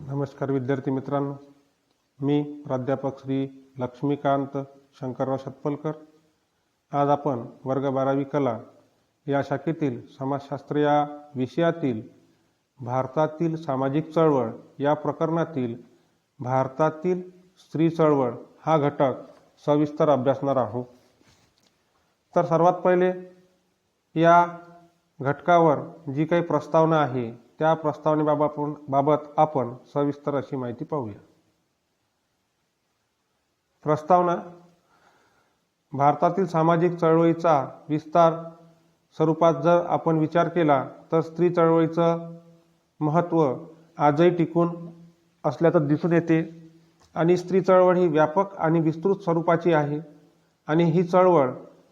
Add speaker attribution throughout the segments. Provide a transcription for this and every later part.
Speaker 1: नमस्कार विद्यार्थी मित्रांनो. मी प्राध्यापक श्री लक्ष्मीकांत शंकरराव शतपलकर आज आपण वर्ग बारावी कला या शाखेतील समाजशास्त्र या विषयातील भारतातील सामाजिक चळवळ या प्रकरणातील भारतातील स्त्री चळवळ हा घटक सविस्तर अभ्यासणार आहोत. तर सर्वात पहिले या घटकावर जी काही प्रस्तावना आहे त्या प्रस्तावनेबाबत आपण बाबत आपण सविस्तर अशी माहिती पाहूया. प्रस्तावना भारतातील सामाजिक चळवळीचा विस्तार स्वरूपात जर आपण विचार केला तर स्त्री चळवळीचं महत्त्व आजही टिकून असल्याचं दिसून येते आणि स्त्री चळवळ ही व्यापक आणि विस्तृत स्वरूपाची आहे आणि ही चळवळ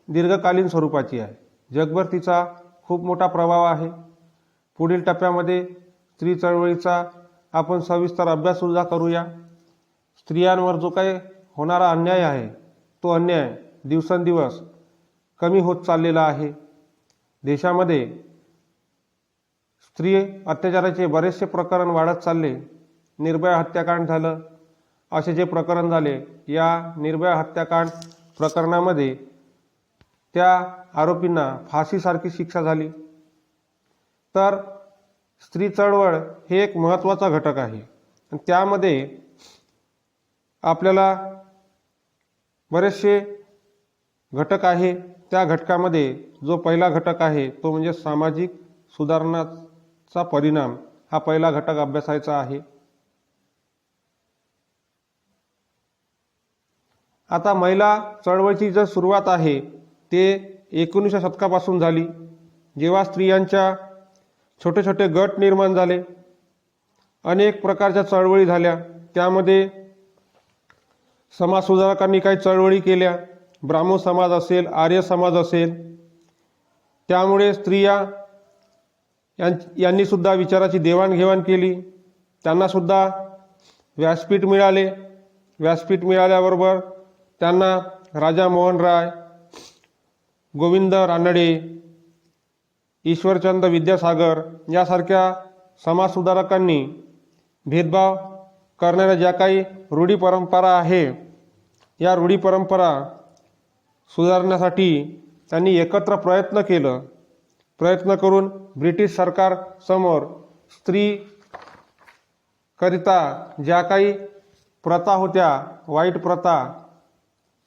Speaker 1: दीर्घकालीन स्वरूपाची आहे. जगभर तिचा खूप मोठा प्रभाव आहे. पुढील टप्प्यामध्ये स्त्री चळवळीचा आपण सविस्तर अभ्यास सुद्धा करूया. स्त्रियांवर जो काही होणारा अन्याय आहे तो अन्याय दिवसेंदिवस कमी होत चाललेला आहे. देशामध्ये स्त्री अत्याचाराचे बरेचसे प्रकरण वाढत चालले. निर्भया हत्याकांड झालं. असे जे प्रकरण झाले या निर्भया हत्याकांड प्रकरणामध्ये त्या आरोपींना फाशीसारखी शिक्षा झाली. तर स्त्री चळवळ हे एक महत्त्वाचा घटक आहे. त्यामध्ये आपल्याला बरेचसे घटक आहे. त्या घटकामध्ये जो पहिला घटक आहे तो म्हणजे सामाजिक सुधारणाचा परिणाम. हा पहिला घटक अभ्यासायचा आहे. आता महिला चळवळीची जर सुरुवात आहे ते एकोणीसशे शतकापासून झाली. जेव्हा स्त्रियांच्या छोटे छोटे गट निर्माण झाले. अनेक प्रकारच्या चळवळी झाल्या. त्यामध्ये समाजसुधारकांनी काही चळवळी केल्या. ब्राह्मण समाज असेल आर्य समाज असेल. त्यामुळे स्त्रिया यां विचाराची देवाणघेवाण केली. त्यांनासुद्धा व्यासपीठ मिळाले. व्यासपीठ मिळाल्याबरोबर त्यांना राजा मोहन राय गोविंद रानडे ईश्वरचंद विद्यासागर यासारख्या समाजसुधारकांनी भेदभाव करणाऱ्या ज्या काही रूढी परंपरा आहे या रूढी परंपरा सुधारण्यासाठी त्यांनी एकत्र प्रयत्न केलं. प्रयत्न करून ब्रिटिश सरकारसमोर स्त्रीकरिता स्त्री करिता ज्या काही प्रथा होत्या वाईट प्रथा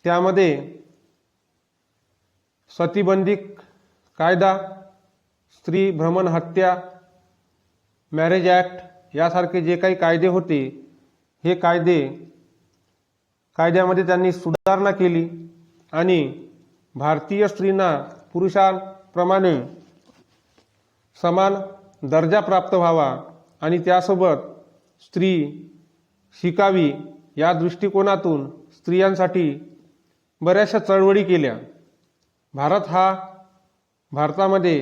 Speaker 1: त्यामध्ये सतीबंदी कायदा स्त्री भ्रमण हत्या मॅरेज ॲक्ट यासारखे जे काही कायदे होते हे कायदे कायद्यामध्ये त्यांनी सुधारणा केली आणि भारतीय स्त्रींना पुरुषांप्रमाणे समान दर्जा प्राप्त व्हावा आणि त्यासोबत स्त्री शिकावी या दृष्टिकोनातून स्त्रियांसाठी बऱ्याचशा चळवळी केल्या. भारत हा भारतामध्ये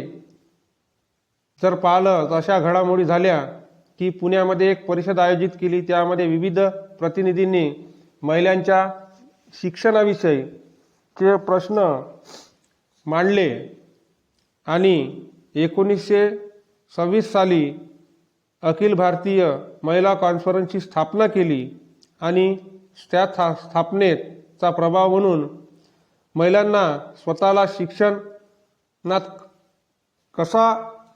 Speaker 1: जर पाहिलं तर अशा घडामोडी झाल्या की पुण्यामध्ये एक परिषद आयोजित केली. त्यामध्ये विविध प्रतिनिधींनी महिलांच्या शिक्षणाविषयीचे प्रश्न मांडले आणि एकोणीसशे सव्वीस साली अखिल भारतीय महिला कॉन्फरन्सची स्थापना केली आणि त्या था स्थापनेचा प्रभाव म्हणून महिलांना स्वतःला शिक्षणात कसा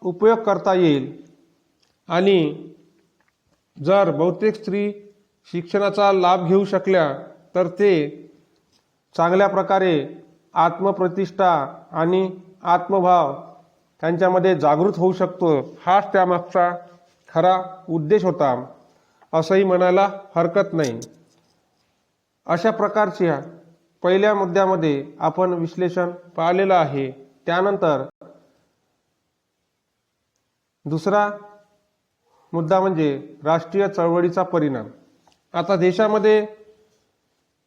Speaker 1: उपयोग करता येईल. आणि जर बहुतेक स्त्री शिक्षणाचा लाभ घेऊ शकल्या तर ते चांगल्या प्रकारे आत्मप्रतिष्ठा आणि आत्मभाव त्यांच्यामध्ये जागृत होऊ शकतो. हाच त्यामागचा खरा उद्देश होता. असंही म्हणायला हरकत नाही. अशा प्रकारच्या पहिल्या मुद्द्यामध्ये आपण विश्लेषण पाहिलेलं आहे. त्यानंतर दुसरा मुद्दा म्हणजे राष्ट्रीय चळवळीचा परिणाम. आता देशामध्ये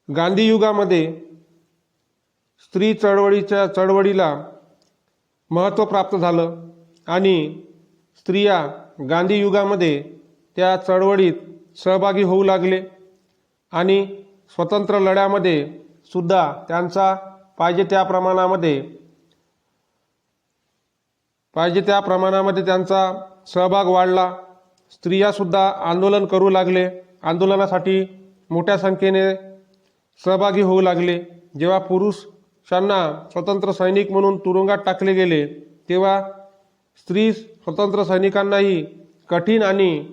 Speaker 1: गांधी युगामध्ये स्त्री चळवळीच्या चळवळीला महत्त्व प्राप्त झालं आणि स्त्रिया गांधी युगामध्ये त्या चळवळीत सहभागी होऊ लागले आणि स्वतंत्र लढ्यामध्ये सुद्धा त्यांचा पाहिजे त्या प्रमाणामध्ये पाहिजे त्या प्रमाणामध्ये त्यांचा सहभाग वाढला. स्त्रियासुद्धा आंदोलन करू लागले. आंदोलनासाठी मोठ्या संख्येने सहभागी होऊ लागले. जेव्हा पुरुषांना स्वतंत्र सैनिक म्हणून तुरुंगात टाकले गेले तेव्हा स्त्री स्वतंत्र सैनिकांनाही कठीण आणि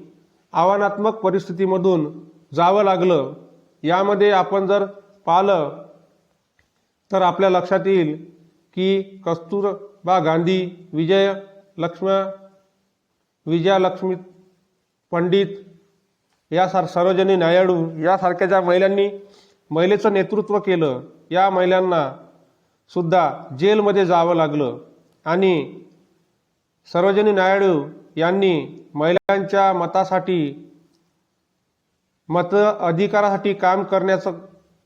Speaker 1: आव्हानात्मक परिस्थितीमधून जावं लागलं. यामध्ये आपण जर पाहिलं तर आपल्या लक्षात येईल की बा गांधी विजय लक्ष्मा विजयालक्ष्मी पंडित यासार सरोजनी नायडू यासारख्या ज्या महिलांनी महिलेचं नेतृत्व केलं या महिलांना सुद्धा जेलमध्ये जावं लागलं. आणि सरोजनी नायडू यांनी महिलांच्या मतासाठी मत अधिकारासाठी काम करण्याचं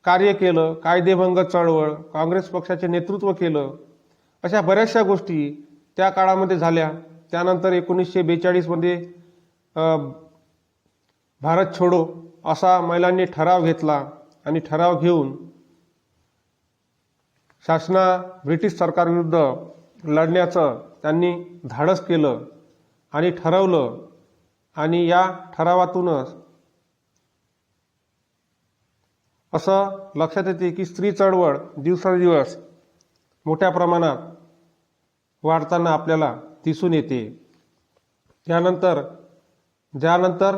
Speaker 1: कार्य केलं कायदेभंग चळवळ काँग्रेस पक्षाचे नेतृत्व केलं अशा बऱ्याचशा गोष्टी त्या काळामध्ये झाल्या. त्यानंतर एकोणीसशे बेचाळीसमध्ये भारत छोडो असा महिलांनी ठराव घेतला आणि ठराव घेऊन शासना ब्रिटिश सरकारविरुद्ध लढण्याचं त्यांनी धाडस केलं आणि ठरवलं. आणि या ठरावातूनच असं लक्षात येते की स्त्री चळवळ दिवसादिवस मोठ्या प्रमाणात वाढताना आपल्याला दिसून येते. त्यानंतर ज्यानंतर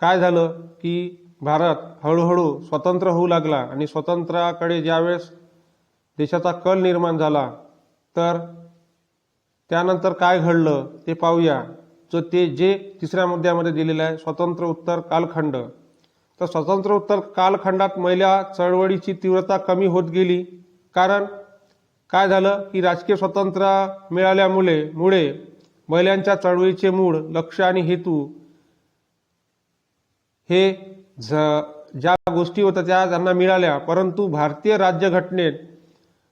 Speaker 1: काय झालं की भारत हळूहळू स्वतंत्र होऊ लागला आणि स्वतंत्राकडे ज्यावेळेस देशाचा कल निर्माण झाला तर त्यानंतर काय घडलं ते पाहूया. जो ते जे तिसऱ्या मुद्द्यामध्ये दिलेलं आहे स्वतंत्र उत्तर कालखंड. तर स्वतंत्र उत्तर कालखंडात महिला चळवळीची तीव्रता कमी होत गेली. कारण काय झालं? की राजकीय स्वतंत्र मिळाल्यामुळे मुळे महिलांच्या चळवळीचे मूळ लक्ष आणि हेतू हे झ ज्या गोष्टी होत्या त्या त्यांना मिळाल्या. परंतु भारतीय राज्यघटनेत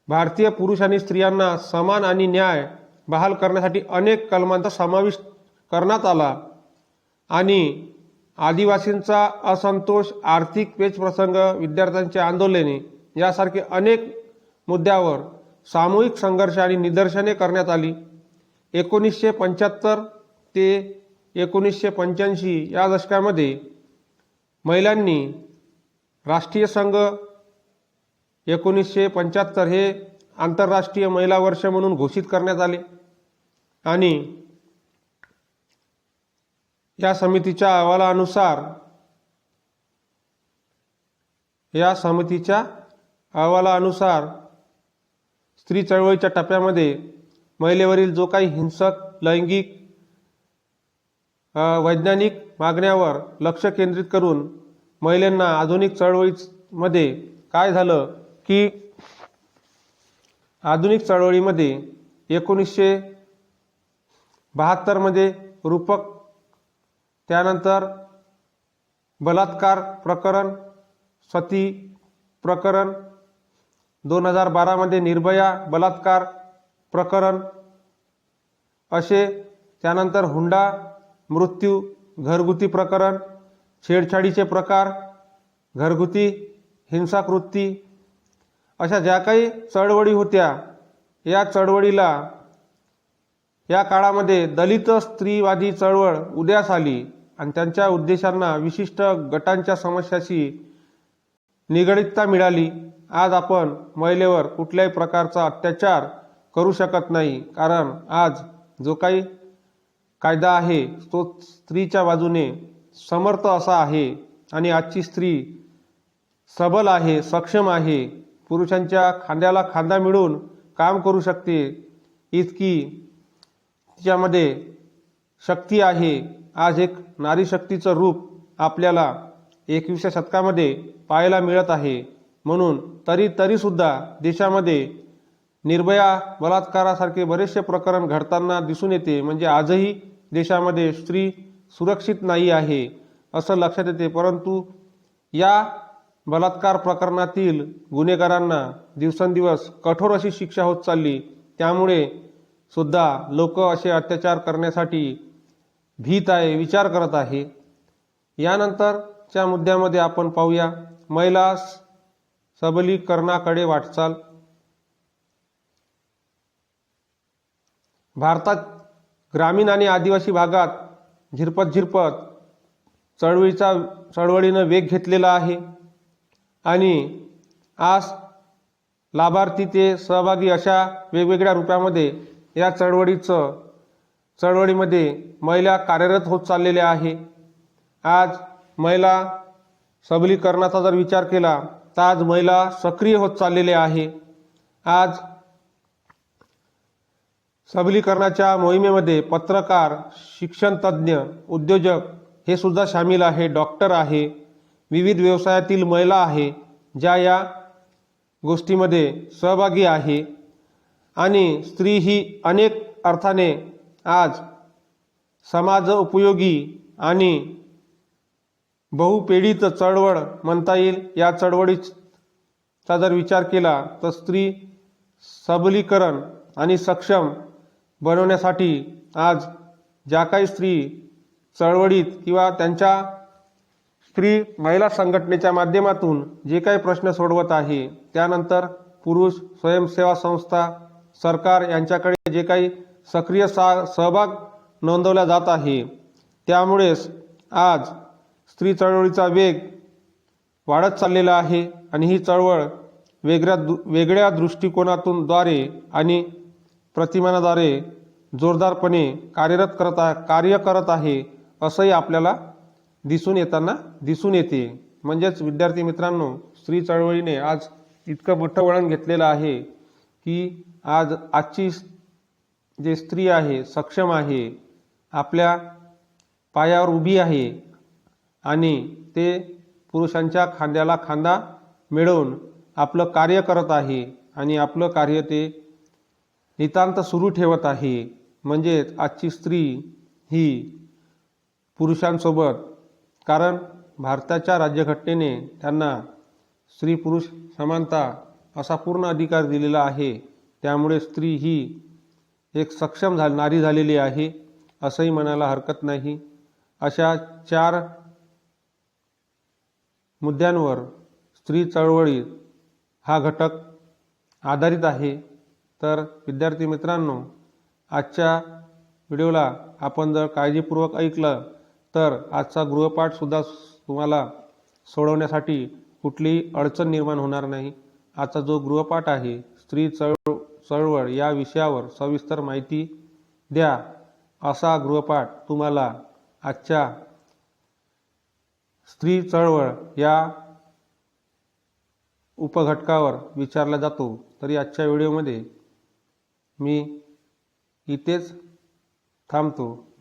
Speaker 1: भारतीय पुरुष आणि स्त्रियांना समान आणि न्याय बहाल करण्यासाठी अनेक कलमांचा समावेश करण्यात आला आणि आदिवासींचा असंतोष आर्थिक पेचप्रसंग विद्यार्थ्यांचे आंदोलने यासारखे अनेक मुद्द्यावर सामूहिक संघर्ष आणि निदर्शने करण्यात आली. एकोणीसशे पंच्याहत्तर ते एकोणीसशे पंच्याऐंशी या दशकामध्ये महिलांनी राष्ट्रीय संघ एकोणीसशे पंच्याहत्तर हे आंतरराष्ट्रीय महिला वर्ष म्हणून घोषित करण्यात आले. आणि या समितीच्या अहवालानुसार या समितीच्या अहवालानुसार स्त्री चळवळीच्या टप्प्यामध्ये महिलेवरील जो काही हिंसक लैंगिक वैज्ञानिक मागण्यावर लक्ष केंद्रित करून महिलांना आधुनिक चळवळीमध्ये काय झालं की आधुनिक चळवळीमध्ये एकोणीसशे बहात्तरमध्ये रूपक त्यानंतर बलात्कार प्रकरण सती प्रकरण दोन हजार बारामध्ये निर्भया बलात्कार प्रकरण असे त्यानंतर हुंडा मृत्यू घरगुती प्रकरण छेडछाडीचे प्रकार घरगुती हिंसाकृती अशा ज्या काही चळवळी होत्या या चळवळीला या काळामध्ये दलित स्त्रीवादी चळवळ उदयास आली आणि त्यांच्या उद्देशांना विशिष्ट गटांच्या समस्याशी निगडितता मिळाली. आज आपण महिलेवर कुठल्याही प्रकारचा अत्याचार करू शकत नाही. कारण आज जो काही कायदा आहे तो स्त्रीच्या बाजूने समर्थ असा आहे आणि आजची स्त्री सबल आहे सक्षम आहे. पुरुषांच्या खांद्याला खांदा मिळून काम करू शकते. इतकी तिच्यामध्ये शक्ती आहे. आज एक नारी शक्तीचं रूप आपल्याला एकविसव्या शतकामध्ये पाहायला मिळत आहे. म्हणून तरी तरीसुद्धा देशामध्ये निर्भया बलात्कारासारखे बरेचसे प्रकरण घडताना दिसून येते. म्हणजे आजही देशामध्ये स्त्री सुरक्षित नाही आहे असं लक्षात येते. परंतु या बलात्कार प्रकरणातील गुन्हेगारांना दिवसेंदिवस कठोर अशी शिक्षा होत चालली. त्यामुळे सुद्धा लोक असे अत्याचार करण्यासाठी भीत आहे विचार करत आहे. यानंतरच्या मुद्द्यामध्ये आपण पाहूया. महिला सबलीकरणाकडे वाटचाल. भारतात ग्रामीण आणि आदिवासी भागात झिरपत झिरपत चळवळीचा चळवळीनं वेग घेतलेला आहे. आणि आज लाभार्थी ते सहभागी अशा वेगवेगळ्या रूपामध्ये या चळवळीचं चळवळीमध्ये महिला कार्यरत होत चाललेल्या आहे. आज महिला सबलीकरणाचा जर विचार केला ताज महिला सक्रिय होत चाललेले आहे. आज सबलीकरणाच्या मोहिमेमध्ये पत्रकार शिक्षणतज्ज्ञ उद्योजक हे सुद्धा सामील आहे डॉक्टर आहे विविध व्यवसायातील महिला आहे ज्या या गोष्टीमध्ये सहभागी आहे. आणि स्त्री ही अनेक अर्थाने आज समाज उपयोगी आणि बहुपेढीत चळवळ म्हणता येईल. या चळवळीचा जर विचार केला तर स्त्री सबलीकरण आणि सक्षम बनवण्यासाठी आज ज्या काही स्त्री चळवळीत किंवा त्यांच्या स्त्री महिला संघटनेच्या माध्यमातून जे काही प्रश्न सोडवत आहे त्यानंतर पुरुष स्वयंसेवा संस्था सरकार यांच्याकडे जे काही सक्रिय सा सहभाग नोंदवला जात आहे त्यामुळेच आज स्त्री चळवळीचा वेग वाढत चाललेला आहे आणि ही चळवळ वेगळ्या दु वेगळ्या दृष्टिकोनातून द्वारे आणि प्रतिमानाद्वारे जोरदारपणे कार्यरत करत आहे कार्य करत आहे असंही आपल्याला दिसून येताना दिसून येते. म्हणजेच विद्यार्थी मित्रांनो स्त्री चळवळीने आज इतकं मोठं वळण घेतलेलं आहे की आज आजची जे स्त्री आहे सक्षम आहे आपल्या पायावर उभी आहे आणि ते पुरुषांच्या खांद्याला खांदा मिळवून आपलं कार्य करत आहे आणि आपलं कार्य ते नितांत सुरू ठेवत आहे. म्हणजेच आजची स्त्री ही पुरुषांसोबत कारण भारताच्या राज्यघटनेने त्यांना स्त्री पुरुष समानता असा पूर्ण अधिकार दिलेला आहे. त्यामुळे स्त्री ही एक सक्षम झा नारी झालेली आहे असंही म्हणायला हरकत नाही. अशा चार मुद्द्यांवर स्त्री चळवळीत हा घटक आधारित आहे. तर विद्यार्थी मित्रांनो आजच्या व्हिडिओला आपण जर काळजीपूर्वक ऐकलं तर आजचा गृहपाठसुद्धा तुम्हाला सोडवण्यासाठी कुठलीही अडचण निर्माण होणार नाही. आजचा जो गृहपाठ आहे स्त्री चळव चळवळ या विषयावर सविस्तर माहिती द्या. असा गृहपाठ तुम्हाला आजच्या स्त्री चळवळ या उपघटकावर विचारला जातो तरी आजच्या व्हिडिओमध्ये मी इथेच थांबतो.